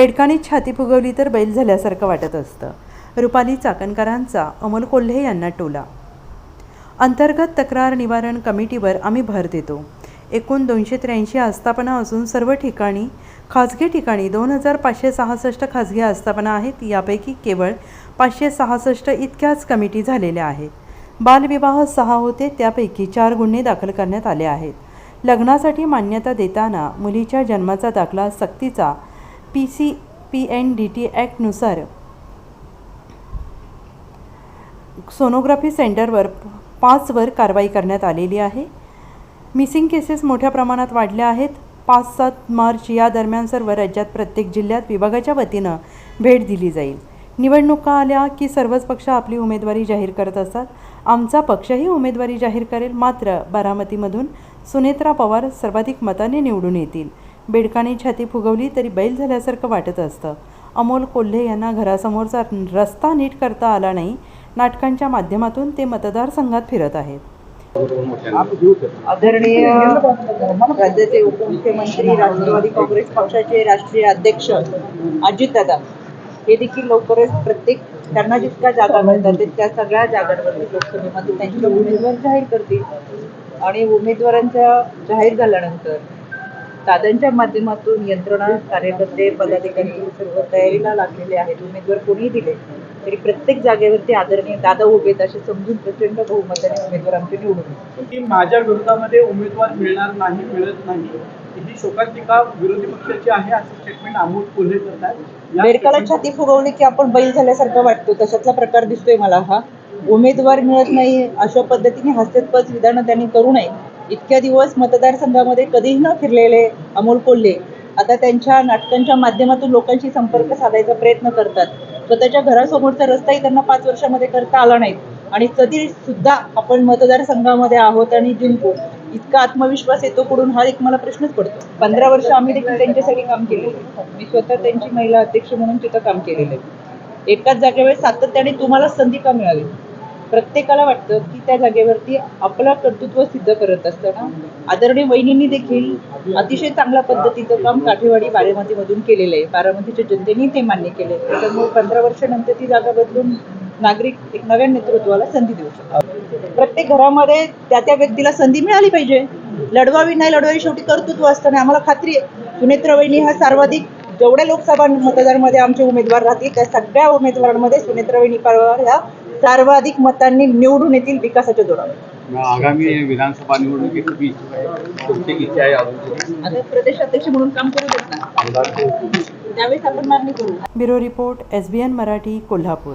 बेडकाणी छाती फुगवली तर बैल झाल्यासारखं वाटत असतं. रुपाली चाकणकरांचा अमोल कोल्हे यांना टोला. अंतर्गत तक्रार निवारण कमिटीवर आम्ही भर देतो. एकूण दोनशे त्र्याऐंशी आस्थापना असून सर्व ठिकाणी खाजगी ठिकाणी दोन हजार पाचशे सहासष्ट खाजगी आस्थापना आहेत यापैकी केवळ पाचशे सहासष्ट इतक्याच कमिटी झालेल्या आहेत. बालविवाह सहा होते त्यापैकी चार गुन्हे दाखल करण्यात आले आहेत. लग्नासाठी मान्यता देताना मुलीच्या जन्माचा दाखला सक्तीचा P C P N D T ॲक्टनुसार sonography सेंटरवर पाचवर कारवाई करण्यात आलेली आहे. मिसिंग केसेस मोठ्या प्रमाणात वाढल्या आहेत. पाच सात मार्च या दरम्यान सर्व राज्यात प्रत्येक जिल्ह्यात विभागाच्या वतीनं भेट दिली जाईल. निवडणुका आल्या की सर्वच पक्ष आपली उमेदवारी जाहीर करत असतात. आमचा पक्षही उमेदवारी जाहीर करेल मात्र बारामतीमधून सुनेत्रा पवार सर्वाधिक मताने निवडून येतील. बेडकाने छाती फुगवली तरी बैल झाल्यासारखं वाटत असतं. अमोल कोल्हे यांना घरासमोरचा रस्ता नीट करता आला नाही. नाटकांच्या माध्यमातून ते मतदारसंघात फिरत आहेत. आदरणीय राज्याचे उपमुख्यमंत्री राष्ट्रवादी काँग्रेस पक्षाचे राष्ट्रीय अध्यक्ष अजितदादा हे देखील लवकरच प्रत्येक त्यांना जितक्या जागा मिळतात त्या सगळ्या जागांवरती लोकसभेमध्ये त्यांचे उमेदवार जाहीर करतील. आणि उमेदवारांच्या जाहीर झाल्यानंतर दादांच्या माध्यमातून यंत्रणा कार्यकर्ते पदाधिकारी सर्व तयारीला लागलेले आहेत उमेदवार कोणीही दिले तरी प्रत्येक जागेवरती आदरणीय दादा उभे असे समजून प्रचंड बहुमताने उमेदवार आमचे निवडून. की माझ्या विरोधामध्ये उमेदवार मिळणार नाही मिळत नाही ही शोकांतिका विरोधी पक्षाची आहे असं स्टेटमेंट अमोल कोल्हे करतात. बेडकाला छाती फुगवली की आपण बैल झाल्यासारखं वाटतो. तशातला प्रकार दिसतोय मला हा. उमेदवार मिळत नाही अशा पद्धतीने हास्यास्पद विधानं त्यांनी करू नये. इतक्या दिवस मतदारसंघामध्ये कधीही न फिरलेले अमोल कोल्हे आता त्यांच्या नाटकांच्या माध्यमातून लोकांशी संपर्क साधायचा प्रयत्न करतात. स्वतःच्या घरासमोरचा रस्ताही त्यांना पाच वर्षामध्ये करता आला नाही. आणि कधी सुद्धा आपण मतदारसंघामध्ये आहोत आणि जिंकू इतका आत्मविश्वास येतो कुठून हा एक मला प्रश्नच पडतो. पंधरा वर्ष आम्ही देखील त्यांच्यासाठी काम केले मी स्वतः त्यांची महिला अध्यक्ष म्हणून तिथं काम केलेलं आहे. एकाच जागेवर सातत्याने तुम्हाला संधी का मिळाली? प्रत्येकाला वाटतं की त्या जागेवरती आपलं कर्तृत्व सिद्ध करत असताना आदरणीय वहिनींनी देखील अतिशय चांगल्या पद्धतीचं काम काठेवाडी बारामतीमधून केलेलं आहे. बारामतीच्या जनतेने ते मान्य केले त्याच्यामुळे पंधरा वर्षानंतर ती जागा बदलून नागरिक एक नव्या नेतृत्वाला संधी देऊ शकतात. प्रत्येक घरामध्ये त्या त्या व्यक्तीला संधी मिळाली पाहिजे. लढवावी नाही लढवावी शेवटी कर्तृत्व असतं आणि आम्हाला खात्री आहे. सुनेत्र वहिनी हा सर्वाधिक जेवढ्या लोकसभा मतदारमध्ये आमचे उमेदवार राहतील त्या सगळ्या उमेदवारांमध्ये सुनेत्र वहिनी पवार ह्या सर्वाधिक मतांनी निवडून येतील विकासाच्या जोरावर. आगामी विधानसभा निवडणुकीत तुम्ही इच्छुक आहे तुमची इच्छा आहे अजून आता प्रदेश अध्यक्ष म्हणून काम करू देत ना आमदार त्यावेळेस आपण मागणी करू. Bureau report S B N Marathi Kolhapur.